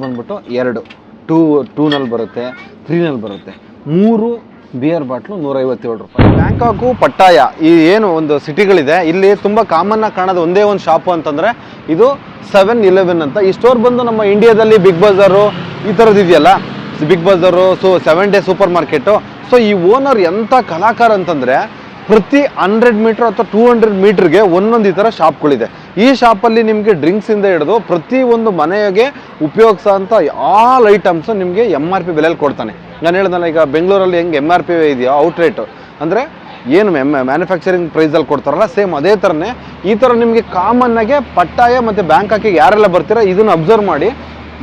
ಬಂದ್ಬಿಟ್ಟು ಎರಡು. ಟೂ, ಟೂನಲ್ಲಿ ಬರುತ್ತೆ ತ್ರೀನಲ್ಲಿ ಬರುತ್ತೆ. ಮೂರು ಬಿಯರ್ ಬಾಟ್ಲು ನೂರೈವತ್ತೇಳು ರೂಪಾಯಿ. Bangkok Pattaya. ಈ ಏನು ಒಂದು ಸಿಟಿಗಳಿದೆ, ಇಲ್ಲಿ ತುಂಬ ಕಾಮನ್ನಾಗಿ ಕಾಣೋದು ಒಂದೇ ಒಂದು ಶಾಪು ಅಂತಂದರೆ ಇದು ಸೆವೆನ್ ಇಲೆವೆನ್ ಅಂತ. ಈ ಸ್ಟೋರ್ ಬಂದು ನಮ್ಮ ಇಂಡಿಯಾದಲ್ಲಿ ಬಿಗ್ ಬಜಾರು ಈ ಥರದ್ದು ಇದೆಯಲ್ಲ? Big bazaar so seven day super market so ಈ ಓನರ್ ಎಂಥ ಕಲಾಕಾರ ಅಂತಂದರೆ ಪ್ರತಿ ಹಂಡ್ರೆಡ್ ಮೀಟರ್ ಅಥವಾ ಟೂ ಹಂಡ್ರೆಡ್ ಮೀಟರ್ಗೆ ಒಂದೊಂದು ಈ ಥರ ಶಾಪ್ಗಳಿದೆ. ಈ ಶಾಪಲ್ಲಿ ನಿಮಗೆ ಡ್ರಿಂಕ್ಸಿಂದ ಹಿಡಿದು ಪ್ರತಿ ಒಂದು ಮನೆಗೆ ಉಪಯೋಗಿಸೋಂಥ ಆಲ್ ಐಟಮ್ಸು ನಿಮಗೆ ಎಂ ಆರ್ ಪಿ ಬೆಲೆಯಲ್ಲಿ ಕೊಡ್ತಾನೆ. ನಾನು ಹೇಳ್ದಲ್ಲ ಈಗ ಬೆಂಗಳೂರಲ್ಲಿ ಹೆಂಗೆ ಎಂ ಆರ್ ಪಿ ಇದೆಯೋ ಔಟ್ರೇಟು ಅಂದರೆ ಏನು ಎಂ ಮ್ಯಾನುಫ್ಯಾಕ್ಚರಿಂಗ್ ಪ್ರೈಸಲ್ಲಿ ಕೊಡ್ತಾರಲ್ಲ ಸೇಮ್ ಅದೇ ಥರನೇ ಈ ಥರ ನಿಮಗೆ ಕಾಮನ್ನಾಗೆ ಪಟ್ಟಾಯ ಮತ್ತು ಬ್ಯಾಂಕ್ ಹಾಕಿ ಯಾರೆಲ್ಲ ಬರ್ತೀರಾ, ಇದನ್ನು ಅಬ್ಸರ್ವ್ ಮಾಡಿ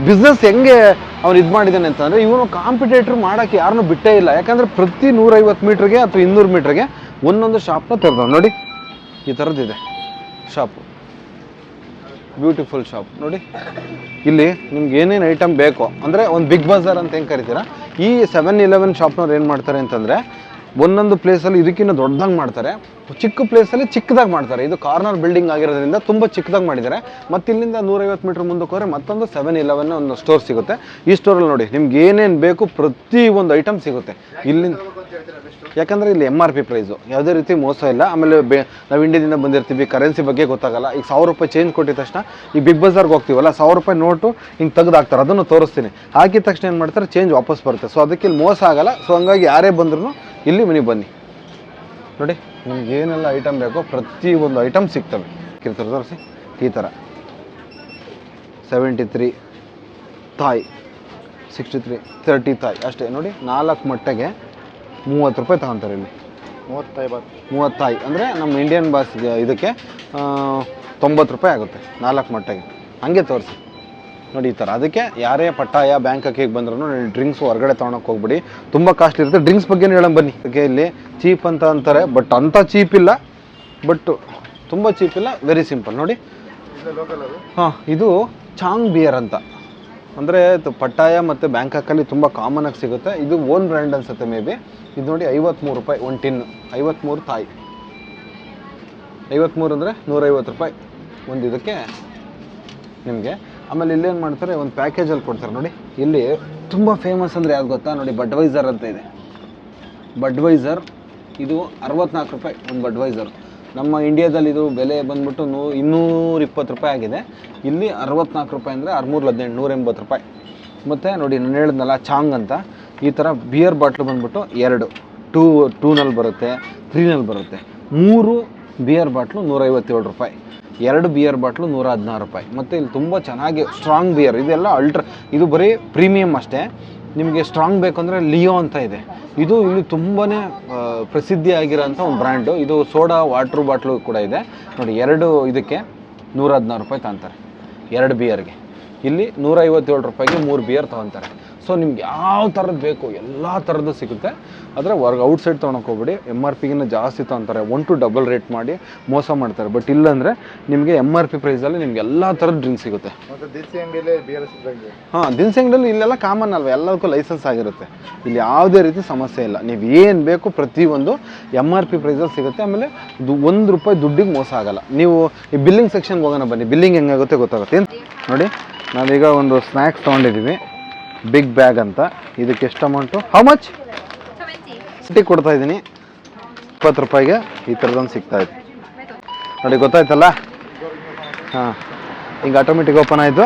ಬಿಸ್ನೆಸ್ ಹೆಂಗೆ ಅವ್ನು ಇದು ಮಾಡಿದ್ದಾನೆ ಅಂತಂದರೆ, ಇವನು ಕಾಂಪಿಟೇಟ್ರ್ ಮಾಡೋಕ್ಕೆ ಯಾರನ್ನೂ ಬಿಟ್ಟೇ ಇಲ್ಲ. ಯಾಕಂದರೆ ಪ್ರತಿ ನೂರೈವತ್ತು ಮೀಟ್ರಿಗೆ ಅಥವಾ ಇನ್ನೂರು ಮೀಟ್ರಿಗೆ ಒಂದೊಂದು ಶಾಪ್ನ ತೆರೆದ ನೋಡಿ. ಈ ಥರದ್ದಿದೆ ಶಾಪು. ಬ್ಯೂಟಿಫುಲ್ ಶಾಪ್ ನೋಡಿ. ಇಲ್ಲಿ ನಿಮ್ಗೆ ಏನೇನು ಐಟಮ್ ಬೇಕೋ, ಅಂದರೆ ಒಂದು ಬಿಗ್ ಬಜಾರ್ ಅಂತ ಹೆಂಗೆ ಕರಿತೀರಾ? ಈ ಸೆವೆನ್ ಇಲೆವೆನ್ ಶಾಪ್ನವ್ರು ಏನು ಮಾಡ್ತಾರೆ ಅಂತಂದರೆ ಒಂದೊಂದು ಪ್ಲೇಸಲ್ಲಿ ಇದಕ್ಕಿಂತ ದೊಡ್ಡದಾಗಿ ಮಾಡ್ತಾರೆ. ಚಿಕ್ಕ ಪ್ಲೇಸಲ್ಲಿ ಚಿಕ್ಕದಾಗಿ ಮಾಡ್ತಾರೆ. ಇದು ಕಾರ್ನರ್ ಬಿಲ್ಡಿಂಗ್ ಆಗಿರೋದ್ರಿಂದ ತುಂಬ ಚಿಕ್ಕದಾಗಿ ಮಾಡಿದ್ದಾರೆ. ಮತ್ತು ಇಲ್ಲಿಂದ ನೂರೈವತ್ತು ಮೀಟ್ರ್ ಮುಂದಕ್ಕೆ ಹೋದರೆ ಮತ್ತೊಂದು ಸೆವೆನ್ ಇಲೆವೆನ್ ಒಂದು ಸ್ಟೋರ್ ಸಿಗುತ್ತೆ. ಈ ಸ್ಟೋರಲ್ಲಿ ನೋಡಿ, ನಿಮ್ಗೆ ಏನೇನು ಬೇಕು ಪ್ರತಿ ಒಂದು ಐಟಮ್ ಸಿಗುತ್ತೆ. ಇಲ್ಲಿಂದ ಯಾಕಂದರೆ ಇಲ್ಲಿ ಎಂ ಆರ್ ಪಿ ಪ್ರೈಸು ಯಾವುದೇ ರೀತಿ ಮೋಸ ಇಲ್ಲ. ಆಮೇಲೆ ಬೆ, ನಾವು ಇಂಡಿಯಾದಿಂದ ಬಂದಿರ್ತೀವಿ. ಕರೆನ್ಸಿ ಬಗ್ಗೆ ಗೊತ್ತಾಗಲ್ಲ. ಈಗ ಸಾವಿರ ರೂಪಾಯಿ ಚೇಂಜ್ ಕೊಟ್ಟಿದ ತಕ್ಷಣ ಈ ಬಿಗ್ ಬಜಾರ್ಗೆ ಹೋಗ್ತೀವಲ್ಲ, ಸಾವಿರ ರೂಪಾಯಿ ನೋಟು ಹಿಂಗೆ ತೆಗೆದು ಹಾಕ್ತಾರೆ. ಅದನ್ನು ತೋರಿಸ್ತೀನಿ. ಹಾಕಿದ ತಕ್ಷಣ ಏನು ಮಾಡ್ತಾರೆ? ಚೇಂಜ್ ವಾಪಸ್ ಬರುತ್ತೆ. ಸೊ ಅದಕ್ಕೆ ಇಲ್ಲಿ ಮೋಸ ಆಗಲ್ಲ. ಸೊ ಹಂಗಾಗಿ ಯಾರೇ ಬಂದ್ರೂ ಇಲ್ಲಿ ಮನೆಗೆ ಬನ್ನಿ. ನೋಡಿ, ನಿಮ್ಗೆ ಏನೆಲ್ಲ ಐಟಮ್ ಬೇಕೋ ಪ್ರತಿ ಒಂದು ಐಟಮ್ ಸಿಗ್ತವೆ. ಕಿರ್ತಾರೆ ತೋರಿಸಿ, ಈ ಥರ ಸೆವೆಂಟಿ ತ್ರೀ ತಾಯಿ ಸಿಕ್ಸ್ಟಿ ತ್ರೀ ತರ್ಟಿ ತಾಯ್. ಅಷ್ಟೇ, ನೋಡಿ, ನಾಲ್ಕು ಮೊಟ್ಟೆಗೆ ಮೂವತ್ತು ರೂಪಾಯಿ ತಗೊತಾರೆ ಇಲ್ಲಿ. ಮೂವತ್ತೈವತ್ತು ಮೂವತ್ತಾಯಿ ಅಂದರೆ ನಮ್ಮ ಇಂಡಿಯನ್ ಬಾಸ್ ಇದಕ್ಕೆ ತೊಂಬತ್ತು ರೂಪಾಯಿ ಆಗುತ್ತೆ, ನಾಲ್ಕು ಮಟ್ಟಗೆ. ಹಂಗೆ ತೋರಿಸಿ. ನೋಡಿ ಈ ಥರ ಅದಕ್ಕೆ ಯಾರೇ ಪಟ್ಟಾಯ ಬ್ಯಾಂಕ್ ಹಾಕಿಗೆ ಬಂದ್ರೂ ಡ್ರಿಂಕ್ಸ್ ಹೊರಗಡೆ ತೊಗೊಳಕ್ಕೆ ಹೋಗ್ಬಿಡಿ. ತುಂಬ ಕಾಸ್ಟ್ಲಿ ಇರುತ್ತೆ. ಡ್ರಿಂಕ್ಸ್ ಬಗ್ಗೆ ಹೇಳೋಣ ಬನ್ನಿ. ಅದಕ್ಕೆ ಇಲ್ಲಿ ಚೀಪ್ ಅಂತ ಅಂತಾರೆ. ಬಟ್ ಅಂಥ ಚೀಪ್ ಇಲ್ಲ. ಬಟ್ ತುಂಬ ಚೀಪ್ ಇಲ್ಲ. ವೆರಿ ಸಿಂಪಲ್ ನೋಡಿ. ಹಾಂ, ಇದು ಚಾಂಗ್ ಬಿಯರ್ ಅಂತ. ಅಂದರೆ ಪಟ್ಟಾಯ ಮತ್ತು ಬ್ಯಾಂಕಾಕಲ್ಲಿ ತುಂಬ ಕಾಮನ್ ಆಗಿ ಸಿಗುತ್ತೆ. ಇದು ಓನ್ ಬ್ರ್ಯಾಂಡ್ ಅನ್ಸುತ್ತೆ ಮೇ ಬಿ. ಇದು ನೋಡಿ ಐವತ್ತ್ಮೂರು ರೂಪಾಯಿ ಒಂದು ಟಿನ್ ಐವತ್ತ್ಮೂರು ತಾಯಿ. ಐವತ್ತ್ಮೂರು ಅಂದರೆ ನೂರೈವತ್ತು ರೂಪಾಯಿ. ಒಂದು ಇದಕ್ಕೆ ನಿಮಗೆ ಆಮೇಲೆ ಇಲ್ಲೇನು ಮಾಡ್ತಾರೆ, ಒಂದು ಪ್ಯಾಕೇಜಲ್ಲಿ ಕೊಡ್ತಾರೆ. ನೋಡಿ, ಇಲ್ಲಿ ತುಂಬ ಫೇಮಸ್ ಅಂದರೆ ಯಾವ್ದು ಗೊತ್ತಾ? ನೋಡಿ ಬಡ್ವೈಸರ್ ಅಂತ ಇದೆ. ಬಡ್ವೈಸರ್ ಇದು ಅರವತ್ನಾಲ್ಕು ರೂಪಾಯಿ ಒಂದು ಬಡ್ವೈಸರ್ ನಮ್ಮ ಇಂಡಿಯಾದಲ್ಲಿ ಇದು ಬೆಲೆ ಬಂದ್ಬಿಟ್ಟು ನೂ, ಇನ್ನೂರ ಇಪ್ಪತ್ತು ರೂಪಾಯಿ ಆಗಿದೆ. ಇಲ್ಲಿ ಅರವತ್ನಾಲ್ಕು ರೂಪಾಯಿ ಅಂದರೆ ಆರ್ಮೂರು ಹದಿನೆಂಟು, ನೂರ ಎಂಬತ್ತು ರೂಪಾಯಿ. ಮತ್ತು ನೋಡಿ, ನಾನು ಹೇಳಿದ್ನಲ್ಲ, ಚಾಂಗ್ ಅಂತ. ಈ ಥರ ಬಿಯರ್ ಬಾಟ್ಲು ಬಂದ್ಬಿಟ್ಟು ಎರಡು. ಟೂ, ಟೂನಲ್ಲಿ ಬರುತ್ತೆ ತ್ರೀನಲ್ಲಿ ಬರುತ್ತೆ. ಮೂರು ಬಿಯರ್ ಬಾಟ್ಲು ನೂರೈವತ್ತೇಳು ರೂಪಾಯಿ. ಎರಡು ಬಿಯರ್ ಬಾಟ್ಲು ನೂರ ಹದಿನಾರು ರೂಪಾಯಿ. ಮತ್ತು ಇಲ್ಲಿ ತುಂಬ ಚೆನ್ನಾಗಿ ಸ್ಟ್ರಾಂಗ್ ಬಿಯರ್ ಇದೆಲ್ಲ ಅಲ್ಟ್ರಾ ಇದು ಬರೀ ಪ್ರೀಮಿಯಮ್ ಅಷ್ಟೇ. ನಿಮಗೆ ಸ್ಟ್ರಾಂಗ್ ಬೇಕಂದರೆ ಲಿಯೋ ಅಂತ ಇದೆ. ಇದು ಇಲ್ಲಿ ತುಂಬಾ ಪ್ರಸಿದ್ಧಿ ಆಗಿರೋಂಥ ಒಂದು ಬ್ರ್ಯಾಂಡು ಇದು ಸೋಡಾ ವಾಟ್ರ್ ಬಾಟ್ಲು ಕೂಡ ಇದೆ. ನೋಡಿ, ಎರಡು ಇದಕ್ಕೆ ನೂರ ಹದಿನಾರು ರೂಪಾಯಿ ತಗೊಂತಾರೆ. ಎರಡು ಬಿಯರ್ಗೆ ಇಲ್ಲಿ ನೂರ ಐವತ್ತೇಳು ರೂಪಾಯಿಗೆ ಮೂರು ಬಿಯರ್ ತೊಗೊತಾರೆ. ಸೊ ನಿಮ್ಗೆ ಯಾವ ಥರದ್ದು ಬೇಕು ಎಲ್ಲ ಥರದ್ದು ಸಿಗುತ್ತೆ. ಆದರೆ ಹೊರ್ಗೆ ಔಟ್ಸೈಡ್ ತೊಗೊಳಕ್ಕೆ ಹೋಗ್ಬೇಡಿ. ಎಂ ಆರ್ ಪಿಗಿನ್ನ ಜಾಸ್ತಿ ತೊಗೊತಾರೆ. ಒನ್ ಟು ಡಬಲ್ ರೇಟ್ ಮಾಡಿ ಮೋಸ ಮಾಡ್ತಾರೆ. ಬಟ್ ಇಲ್ಲಾಂದರೆ ನಿಮಗೆ ಎಂ ಆರ್ ಪಿ ಪ್ರೈಸಲ್ಲಿ ನಿಮ್ಗೆ ಎಲ್ಲ ಥರದ ಡ್ರಿಂಕ್ಸ್ ಸಿಗುತ್ತೆ. ಹಾಂ ದಿನಸಿ ಅಂಗಡಿಯಲ್ಲಿ ಇಲ್ಲೆಲ್ಲ ಕಾಮನ್ ಅಲ್ವಾ? ಎಲ್ಲದಕ್ಕೂ ಲೈಸೆನ್ಸ್ ಆಗಿರುತ್ತೆ. ಇಲ್ಲಿ ಯಾವುದೇ ರೀತಿ ಸಮಸ್ಯೆ ಇಲ್ಲ. ನೀವು ಏನು ಬೇಕು ಪ್ರತಿಯೊಂದು ಎಂ ಆರ್ ಪಿ ಪ್ರೈಸಲ್ಲಿ ಸಿಗುತ್ತೆ. ಆಮೇಲೆ ಒಂದು ರೂಪಾಯಿ ದುಡ್ಡಿಗೆ ಮೋಸ ಆಗಲ್ಲ. ನೀವು ಈ ಬಿಲ್ಲಿಂಗ್ ಸೆಕ್ಷನ್ಗೆ ಹೋಗೋಣ ಬನ್ನಿ. ಬಿಲ್ಲಿಂಗ್ ಹೆಂಗಾಗುತ್ತೆ ಗೊತ್ತಾಗುತ್ತೆ? ನೋಡಿ ನಾವೀಗ ಒಂದು ಸ್ನ್ಯಾಕ್ಸ್ ತೊಗೊಂಡಿದ್ದೀವಿ. ಬಿಗ್ ಬ್ಯಾಗ್ ಅಂತ. ಇದಕ್ಕೆ ಎಷ್ಟು ಅಮೌಂಟು ಹೌ ಮಚ್ ಸಿಟಿ ಕೊಡ್ತಾ ಇದ್ದೀನಿ. ಇಪ್ಪತ್ತು ರೂಪಾಯಿಗೆ ಈ ಥರದೊಂದು ಸಿಗ್ತಾ ಇದೆ. ನೋಡಿ, ಗೊತ್ತಾಯ್ತಲ್ಲ? ಹಾಂ. ಈಗ ಆಟೋಮೆಟಿಕ್ ಓಪನ್ ಆಯಿತು.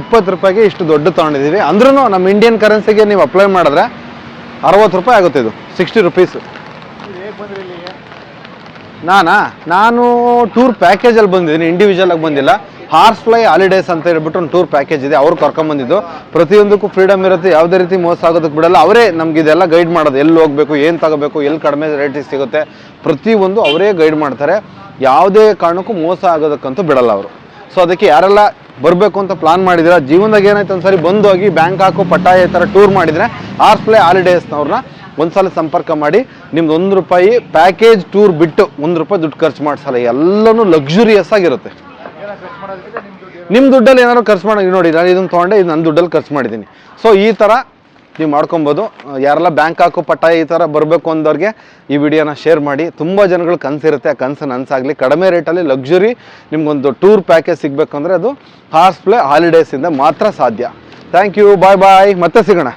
ಇಪ್ಪತ್ತು ರೂಪಾಯಿಗೆ ಇಷ್ಟು ದೊಡ್ಡ ತೊಗೊಂಡಿದ್ದೀವಿ. ಅಂದ್ರೂ ನಮ್ಮ ಇಂಡಿಯನ್ ಕರೆನ್ಸಿಗೆ ನೀವು ಅಪ್ಲೈ ಮಾಡಿದ್ರೆ ಅರವತ್ತು ರೂಪಾಯಿ ಆಗುತ್ತೆ ಇದು. ಸಿಕ್ಸ್ಟಿ ರುಪೀಸು ನಾನಾ? ನಾನು ಟೂರ್ ಪ್ಯಾಕೇಜಲ್ಲಿ ಬಂದಿದ್ದೀನಿ. ಇಂಡಿವಿಜುವಲ್ ಆಗಿ ಬಂದಿಲ್ಲ. ಹಾರ್ಸ್ ಫ್ಲೈ ಹಾಲಿಡೇಸ್ ಅಂತ ಹೇಳ್ಬಿಟ್ಟು ಒಂದು ಟೂರ್ ಪ್ಯಾಕೇಜ್ ಇದೆ, ಅವ್ರು ಕರ್ಕೊಂಬಂದಿದ್ದು ಪ್ರತಿಯೊಂದಕ್ಕೂ ಫ್ರೀಡಮ್ ಇರುತ್ತೆ, ಯಾವುದೇ ರೀತಿ ಮೋಸ ಆಗೋದಕ್ಕೆ ಬಿಡಲ್ಲ. ಅವರೇ ನಮ್ಗೆ ಇದೆಲ್ಲ ಗೈಡ್ ಮಾಡೋದು, ಎಲ್ಲಿ ಹೋಗಬೇಕು, ಏನು ತಗೋಬೇಕು, ಎಲ್ಲಿ ಕಡಿಮೆ ರೇಟಿಗೆ ಸಿಗುತ್ತೆ, ಪ್ರತಿಯೊಂದು ಅವರೇ ಗೈಡ್ ಮಾಡ್ತಾರೆ. ಯಾವುದೇ ಕಾರಣಕ್ಕೂ ಮೋಸ ಆಗೋದಕ್ಕಂತೂ ಬಿಡಲ್ಲ ಅವರು. ಸೊ ಅದಕ್ಕೆ ಯಾರೆಲ್ಲ ಬರಬೇಕು ಅಂತ ಪ್ಲಾನ್ ಮಾಡಿದ್ರೆ ಜೀವನದಾಗ ಏನಾಯ್ತು ಒಂದ್ಸರಿ ಬಂದು ಹೋಗಿ ಬ್ಯಾಂಕ್ ಹಾಕು ಪಟ್ಟಾಯ ತರ ಟೂರ್ ಮಾಡಿದರೆ ಆರ್ಸ್ ಪ್ಲೇ ಹಾಲಿಡೇಸ್ನವ್ರನ್ನ ಒಂದ್ಸಲ ಸಂಪರ್ಕ ಮಾಡಿ, ನಿಮ್ದು ಒಂದು ರೂಪಾಯಿ ಪ್ಯಾಕೇಜ್ ಟೂರ್ ಬಿಟ್ಟು ಒಂದು ರೂಪಾಯಿ ದುಡ್ಡು ಖರ್ಚು ಮಾಡಿಸಲ್ಲ. ಎಲ್ಲನೂ ಲಕ್ಸುರಿಯಸ್ ಆಗಿರುತ್ತೆ. ನಿಮ್ಮ ದುಡ್ಡಲ್ಲಿ ಏನಾದ್ರು ಖರ್ಚು ಮಾಡಿ ನೋಡಿ, ನಾನು ಇದನ್ನು ತೊಗೊಂಡೆ, ಇದು ನನ್ನ ದುಡ್ಡಲ್ಲಿ ಖರ್ಚು ಮಾಡಿದ್ದೀನಿ ಸೊ ಈ ಥರ ನೀವು ಮಾಡ್ಕೊಬೋದು. ಯಾರೆಲ್ಲ ಬ್ಯಾಂಕ್ ಹಾಕೋ ಪಟ್ಟ ಈ ಥರ ಬರಬೇಕು ಅಂದವ್ರಿಗೆ ಈ ವಿಡಿಯೋನ ಶೇರ್ ಮಾಡಿ. ತುಂಬ ಜನಗಳು ಕನಸಿರುತ್ತೆ, ಆ ಕನಸು ನನಸಾಗಲಿ. ಕಡಿಮೆ ರೇಟಲ್ಲಿ ಲಕ್ಸುರಿ ನಿಮ್ಗೊಂದು ಟೂರ್ ಪ್ಯಾಕೇಜ್ ಸಿಗಬೇಕು ಅಂದರೆ ಅದು ಹಾರ್ಸ್ ಪ್ಲೇ ಹಾಲಿಡೇಸಿಂದ ಮಾತ್ರ ಸಾಧ್ಯ. ಥ್ಯಾಂಕ್ ಯು ಬಾಯ್ ಬಾಯ್ ಮತ್ತೆ ಸಿಗೋಣ.